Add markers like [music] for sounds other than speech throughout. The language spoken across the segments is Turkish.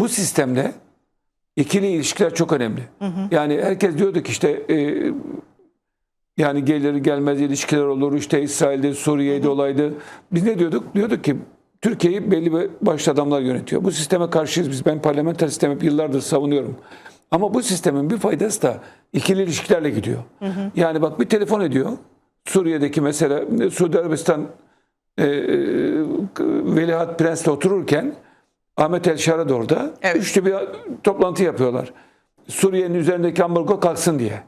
Bu sistemde ikili ilişkiler çok önemli. Yani herkes diyordu ki işte e, yani gelir gelmez ilişkiler olur işte İsrail'de Suriye'de olaydı. Biz ne diyorduk? Diyorduk ki Türkiye'yi belli başlı adamlar yönetiyor. Bu sisteme karşıyız biz. Ben parlamenter sistemi hep yıllardır savunuyorum. Ama bu sistemin bir faydası da ikili ilişkilerle gidiyor. Yani bak bir telefon ediyor. Suriye'deki mesela Suudi Arabistan e, Veliaht Prens'le otururken Ahmet El Şara da orada. Evet. Üçlü bir toplantı yapıyorlar. Suriye'nin üzerindeki ambargo kalksın diye.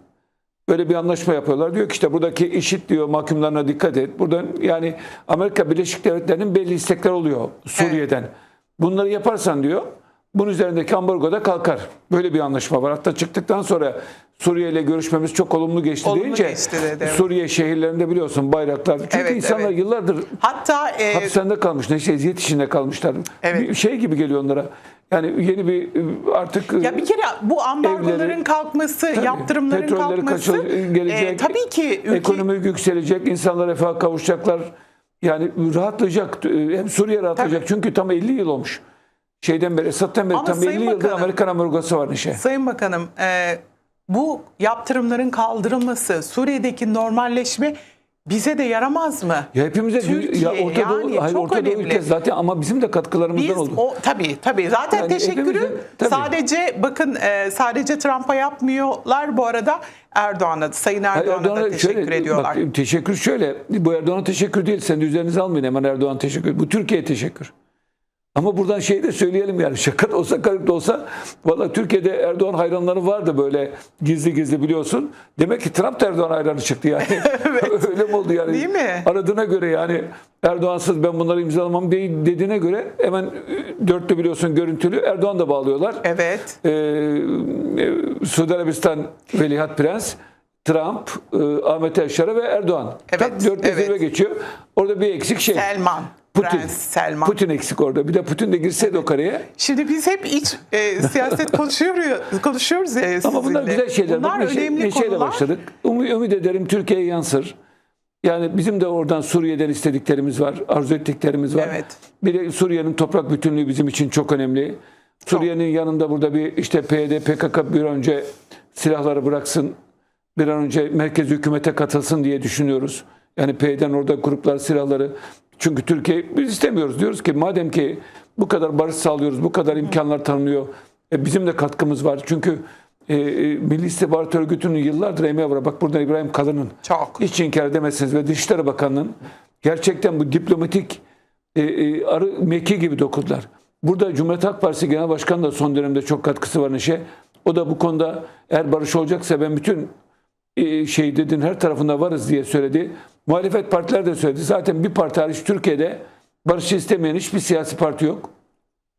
Böyle bir anlaşma yapıyorlar. Diyor ki işte buradaki işit diyor mahkumlarına dikkat et. Buradan yani Amerika Birleşik Devletleri'nin belli istekler oluyor Suriye'den. Bunları yaparsan diyor bunun üzerindeki ambargo da kalkar. Böyle bir anlaşma var. Hatta çıktıktan sonra Suriye ile görüşmemiz çok olumlu geçti Olumlu deyince geçti dedi. Suriye şehirlerinde biliyorsun bayraklar. Çünkü Evet, insanlar evet. yıllardır Hatta e, hapishanede kalmış. Ne şey eziyet içinde kalmışlar. Evet. Bir şey gibi geliyor onlara. Yani yeni bir artık ya bir kere bu ambargoların Evleri- kalkması, Tabii, yaptırımların kalkması kaçır- gelecek, e, tabii ki ülke ekonomi yükselecek, insanlar refaha kavuşacaklar. Yani rahatlayacak. Hem Suriye rahatlayacak. Çünkü tam 50 yıl olmuş. Şeyden beri, Esad'dan beri Ama tam Sayın 50 yıldır Bakanım- Amerikan ambargosu var Neşe. Sayın Bakanım, e, bu yaptırımların kaldırılması, Suriye'deki normalleşme bize de yaramaz mı? Ya hepimize Türkiye, ya Orta Doğu, yani hayır çok Orta Doğu önemli. ülkesi zaten ama bizim de katkılarımızdan Biz oldu. o tabii tabii zaten Yani teşekkürü tabii. sadece bakın e, sadece Trump'a yapmıyorlar bu arada Erdoğan'a Sayın Erdoğan'a da Erdoğan'a teşekkür şöyle, ediyorlar. Bak, teşekkür şöyle. Bu Erdoğan'a teşekkür değil. Sen de üzerinize almayın hemen Erdoğan teşekkür. Bu Türkiye'ye teşekkür. Ama buradan şey de söyleyelim yani şaka da olsa karık da olsa valla Türkiye'de Erdoğan hayranları vardı böyle gizli gizli biliyorsun. Demek ki Trump da Erdoğan hayranı çıktı yani. [laughs] [laughs] Öyle mi oldu yani? Değil mi? Aradığına göre yani Erdoğansız ben bunları imzalamam dediğine göre hemen e, dörtlü biliyorsun görüntülü Erdoğan da bağlıyorlar. Evet. Ee, Suudi Arabistan Veliaht Prens, Trump, e, Ahmet Elşara ve Erdoğan. Evet, Tak dört evet. geçiyor. Orada bir eksik şey. Selman. Putin. Prens Selman. Putin eksik orada. Bir de Putin de girseydi o kareye. Şimdi biz hep iç e, siyaset [laughs] konuşuyoruz, konuşuyoruz ya Ama bunlar sizinle. güzel şeyler. Bunlar Bak neşe- önemli neşeyle konular. başladık. Ümit, ümit ederim Türkiye'ye yansır. Yani bizim de oradan Suriye'den istediklerimiz var, arzu ettiklerimiz var. Evet. Bir Suriye'nin toprak bütünlüğü bizim için çok önemli. Suriye'nin yanında burada bir işte PYD, PKK bir önce silahları bıraksın, bir an önce merkez hükümete katılsın diye düşünüyoruz. Yani PYD'den orada gruplar silahları. Çünkü Türkiye biz istemiyoruz. Diyoruz ki madem ki bu kadar barış sağlıyoruz, bu kadar imkanlar tanınıyor, e, bizim de katkımız var. Çünkü e, e, Milli İstihbarat Örgütü'nün yıllardır emeği var. Bak burada İbrahim Kalın'ın Çok. hiç inkar edemezsiniz ve Dışişleri Bakanı'nın gerçekten bu diplomatik e, e, arı meki gibi dokudular. Burada Cumhuriyet Halk Partisi Genel Başkanı da son dönemde çok katkısı var Neşe. O da bu konuda eğer barış olacaksa ben bütün e, şey dedin her tarafında varız diye söyledi. Muhalefet partiler de söyledi. Zaten bir parti hariç Türkiye'de barışı istemeyen hiçbir siyasi parti yok.